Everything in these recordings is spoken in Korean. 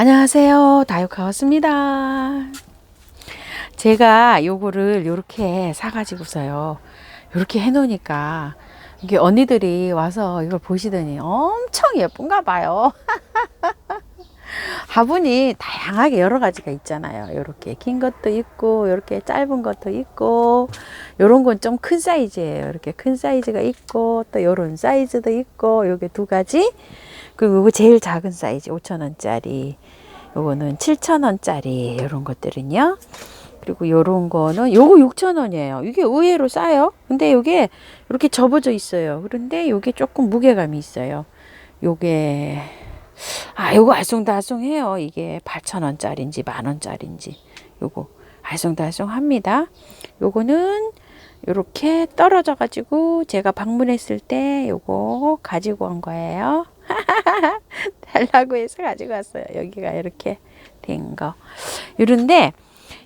안녕하세요. 다육하웠습니다. 제가 요거를 요렇게 사가지고서요. 요렇게 해놓으니까 이게 언니들이 와서 이걸 보시더니 엄청 예쁜가 봐요. 화분이 다양하게 여러 가지가 있잖아요. 요렇게 긴 것도 있고, 요렇게 짧은 것도 있고, 요런 건 좀 큰 사이즈예요. 이렇게 큰 사이즈가 있고, 또 요런 사이즈도 있고, 요게 두 가지. 그리고 제일 작은 사이즈 5천원짜리. 요거는 7천원짜리. 요런 것들은요. 그리고 요런 거는 요거 6천원이에요. 이게 의외로 싸요. 근데 요게 이렇게 접어져 있어요. 그런데 요게 조금 무게감이 있어요. 요게 아, 요거 알쏭달쏭해요. 이게 8,000원짜리인지 만원짜리인지. 요거 알쏭달쏭합니다. 요거는 요렇게 떨어져 가지고 제가 방문했을 때 요거 가지고 온 거예요. 달라고 해서 가지고 왔어요. 여기가 이렇게 된 거. 요런데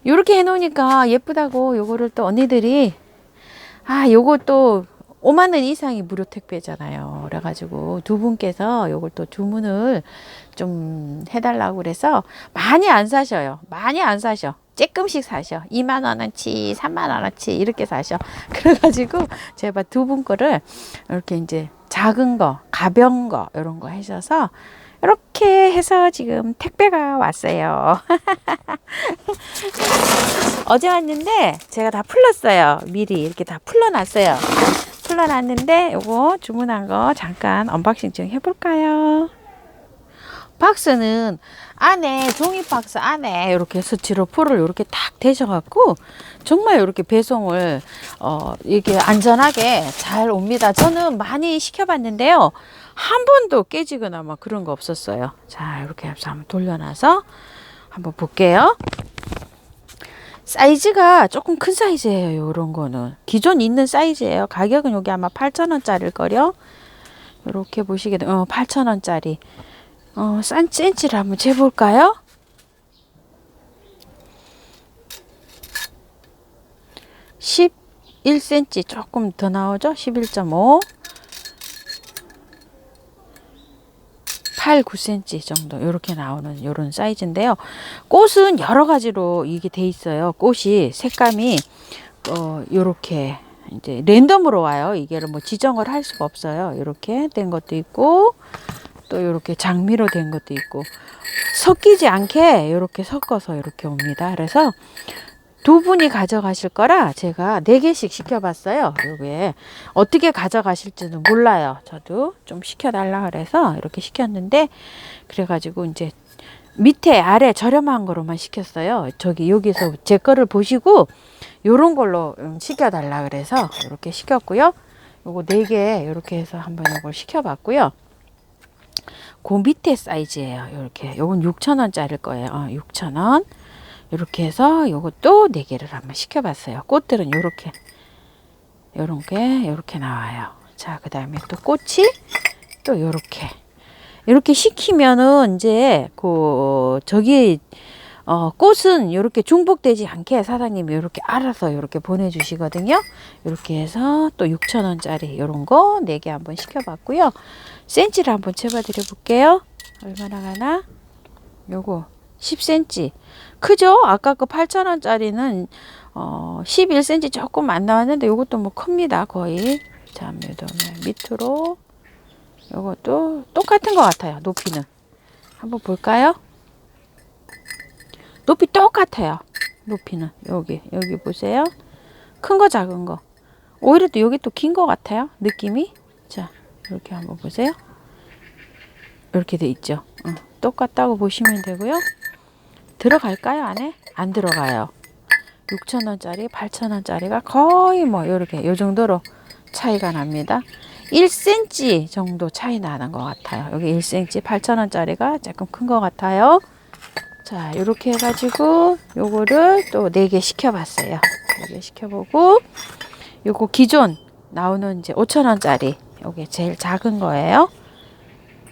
요렇게 해 놓으니까 예쁘다고 요거를 또 언니들이 아, 요거 또 5만 원 이상이 무료 택배잖아요. 그래가지고 두 분께서 요걸 또 주문을 좀 해달라고 그래서 많이 안 사셔요. 많이 안 사셔. 조금씩 사셔. 2만 원어치, 3만 원어치 이렇게 사셔. 그래가지고 제가 두 분 거를 이렇게 이제 작은 거, 가벼운 거 이런 거 하셔서 이렇게 해서 지금 택배가 왔어요. 어제 왔는데 제가 다 풀렀어요. 미리 이렇게 다 풀러놨어요. 풀러놨는데 요거 주문한 거 잠깐 언박싱 좀 해볼까요? 박스는 안에 종이 박스 안에 이렇게 스티로폴을 이렇게 탁 대셔갖고 정말 이렇게 배송을 어 이게 안전하게 잘 옵니다. 저는 많이 시켜봤는데요. 한 번도 깨지거나 막 그런 거 없었어요. 자 이렇게 해서 한번 돌려놔서 한번 볼게요. 사이즈가 조금 큰 사이즈예요. 이런 거는 기존 있는 사이즈예요. 가격은 여기 아마 8,000원짜리일 거요. 이렇게 보시게 되면 어, 8,000원짜리. 어, 싼 센치를 한번 재볼까요? (11 cm) 조금 더 나오죠 (11.5) 8, 9cm 정도 이렇게 나오는 이런 사이즈인데요. 꽃은 여러 가지로 이게 돼 있어요. 꽃이 색감이 어 요렇게 이제 랜덤으로 와요. 이게 뭐 지정을 할 수가 없어요. 이렇게 된 것도 있고 또 이렇게 장미로 된 것도 있고 섞이지 않게 이렇게 섞어서 이렇게 옵니다. 그래서 두 분이 가져가실 거라 제가 네 개씩 시켜봤어요. 요게 어떻게 가져가실지는 몰라요. 저도 좀 시켜달라 그래서 이렇게 시켰는데 그래가지고 이제 밑에 아래 저렴한 거로만 시켰어요. 저기 여기서 제 거를 보시고 요런 걸로 음, 시켜달라 그래서 이렇게 시켰고요. 요거 네 개 이렇게 해서 한번 이걸 시켜봤고요. 그 밑에 사이즈예요. 이렇게 요건 6,000원짜리일 거예요. 어, 6,000원. 이렇게 해서 요것도 네 개를 한번 시켜봤어요. 꽃들은 요렇게 요런 게 요렇게 나와요. 자, 그 다음에 또 꽃이 또 요렇게 이렇게 시키면은 이제 그 저기 어 꽃은 요렇게 중복되지 않게 사장님이 요렇게 알아서 요렇게 보내주시거든요. 요렇게 해서 또 6,000원짜리 요런 거네개 한번 시켜봤고요. 센치를 한번 재봐드려 볼게요. 얼마나 가나? 요거 10cm. 크죠? 아까 그 8,000원짜리는 어 11cm 조금 안 나왔는데 요것도 뭐 큽니다. 거의. 자, 매도면 밑으로 요것도 똑같은 것 같아요. 높이는. 한번 볼까요? 높이 똑같아요. 높이는 여기 여기 보세요. 큰 거 작은 거. 오히려 또 여기 또 긴 거 같아요. 느낌이. 자, 이렇게 한번 보세요. 이렇게 돼 있죠. 어, 똑같다고 보시면 되고요. 들어갈까요 안에? 안 들어가요. 6천원짜리, 8천원짜리가 거의 뭐 이렇게 요 정도로 차이가 납니다. 1cm 정도 차이 나는 것 같아요. 여기 1cm 8천원짜리가 조금 큰 것 같아요. 자, 이렇게 해가지고 요거를 또 4개 시켜봤어요. 4개 시켜보고 요거 기존 나오는 이제 5천원짜리 요게 제일 작은 거예요.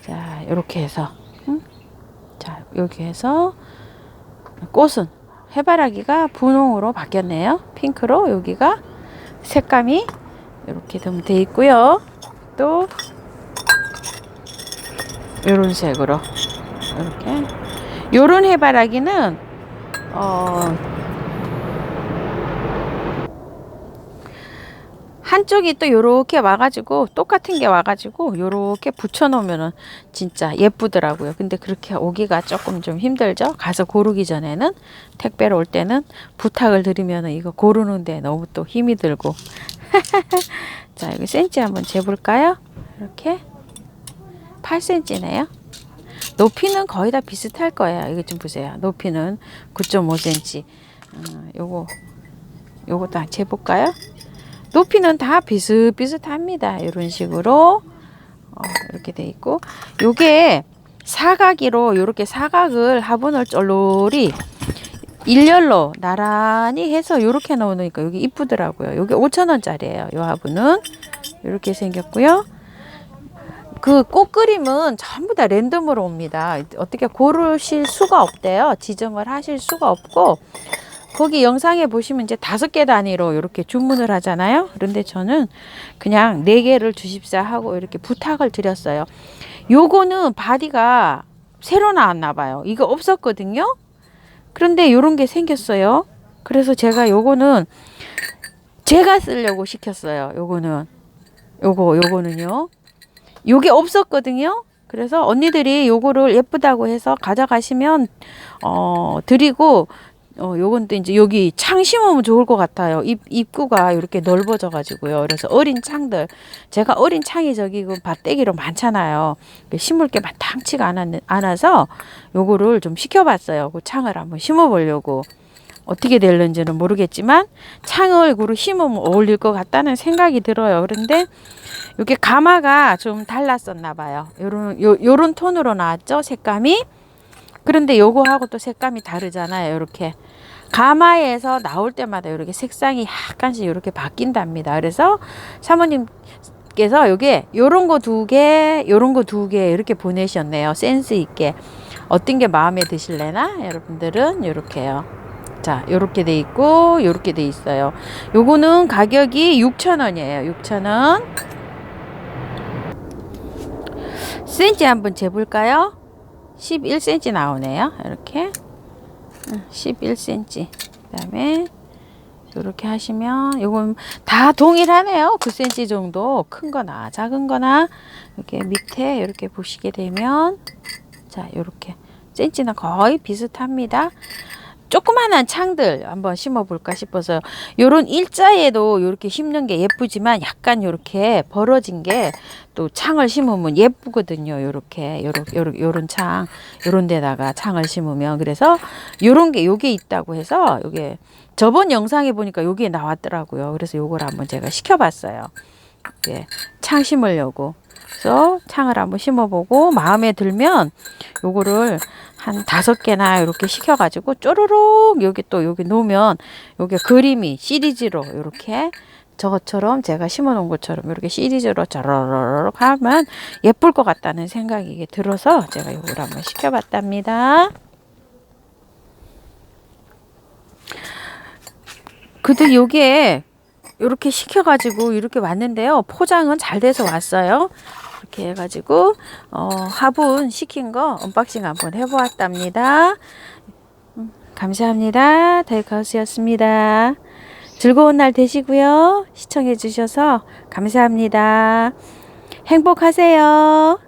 자, 이렇게 해서 음? 자, 이렇게 해서 꽃은 해바라기가 분홍으로 바뀌었네요. 핑크로 여기가 색감이 이렇게 좀 돼 있고요. 또 이런 색으로 이렇게 요런 해바라기는 어 한쪽이 또 요렇게 와가지고 똑같은 게 와가지고 요렇게 붙여 놓으면은 진짜 예쁘더라고요. 근데 그렇게 오기가 조금 좀 힘들죠. 가서 고르기 전에는 택배로 올 때는 부탁을 드리면은 이거 고르는데 너무 또 힘이 들고. 자 여기 센치 한번 재볼까요? 이렇게 8cm네요. 높이는 거의 다 비슷할 거예요. 이거 좀 보세요. 높이는 9.5cm. 어, 요거 다 재볼까요? 높이는 다 비슷비슷합니다. 이런 식으로 어, 이렇게 돼 있고 요게 사각이로 이렇게 사각을 화분을 쫄로리 일렬로 나란히 해서 이렇게 넣으니까 여기 이쁘더라고요. 여기 5천 원짜리예요. 요 화분은 이렇게 생겼고요. 그 꽃 그림은 전부 다 랜덤으로 옵니다. 어떻게 고르실 수가 없대요. 지정을 하실 수가 없고 거기 영상에 보시면 이제 다섯 개 단위로 이렇게 주문을 하잖아요. 그런데 저는 그냥 네 개를 주십사 하고 이렇게 부탁을 드렸어요. 요거는 바디가 새로 나왔나 봐요. 이거 없었거든요. 그런데 요런 게 생겼어요. 그래서 제가 요거는 제가 쓰려고 시켰어요. 요거는 요거 요거는요. 요게 없었거든요. 그래서 언니들이 요거를 예쁘다고 해서 가져가시면 어 드리고 어, 요건 또 이제 여기 창 심으면 좋을 것 같아요. 입, 입구가 이렇게 넓어져 가지고요. 그래서 어린 창들. 제가 어린 창이 저기 그 밭대기로 많잖아요. 심을 게 마땅치가 않았, 않아서 요거를 좀 시켜봤어요. 그 창을 한번 심어보려고. 어떻게 될는지는 모르겠지만 그로 심으면 어울릴 것 같다는 생각이 들어요. 그런데 이게 가마가 좀 달랐었나 봐요. 요런, 요, 요런 톤으로 나왔죠. 색감이. 그런데 요거하고 또 색감이 다르잖아요. 이렇게. 가마에서 나올 때마다 이렇게 색상이 약간씩 이렇게 바뀐답니다. 그래서 사모님께서 요게 요런 거 두 개, 요런 거 두 개 이렇게 보내셨네요. 센스 있게. 어떤 게 마음에 드실래나? 여러분들은 요렇게요. 자, 요렇게 돼 있고 요렇게 돼 있어요. 요거는 가격이 6,000원이에요. 6,000원. 센치 한번 재볼까요? 11cm 나오네요. 이렇게. 11cm. 그다음에 이렇게 하시면 이건 다 동일하네요. 9cm 정도 큰 거나 작은 거나 이렇게 밑에 이렇게 보시게 되면 자, 이렇게 센치는 거의 비슷합니다. 조그만한 창들 한번 심어 볼까 싶어서요. 요런 일자에도 이렇게 심는 게 예쁘지만 약간 요렇게 벌어진 게 또 창을 심으면 예쁘거든요. 요렇게 요런 요런 요런 창 요런 데다가 창을 심으면 그래서 요런 게 요게 있다고 해서 요게 저번 영상에 보니까 요게 나왔더라고요. 그래서 요걸 한번 제가 시켜 봤어요. 이게 창 심으려고. 그래서 창을 한번 심어보고 마음에 들면 요거를 한 다섯 개나 이렇게 시켜가지고 쪼르륵 여기 또 여기 놓으면 여기 그림이 시리즈로 이렇게 저것처럼 제가 심어놓은 것처럼 이렇게 시리즈로 짜르르륵 하면 예쁠 것 같다는 생각이 들어서 제가 이걸 한번 시켜봤답니다. 근데 요게 이렇게 시켜가지고 이렇게 왔는데요. 포장은 잘 돼서 왔어요. 이렇게 해가지고 어, 화분 시킨 거 언박싱 한번 해보았답니다. 음, 감사합니다. 다이카우스였습니다. 즐거운 날 되시고요. 시청해 주셔서 감사합니다. 행복하세요.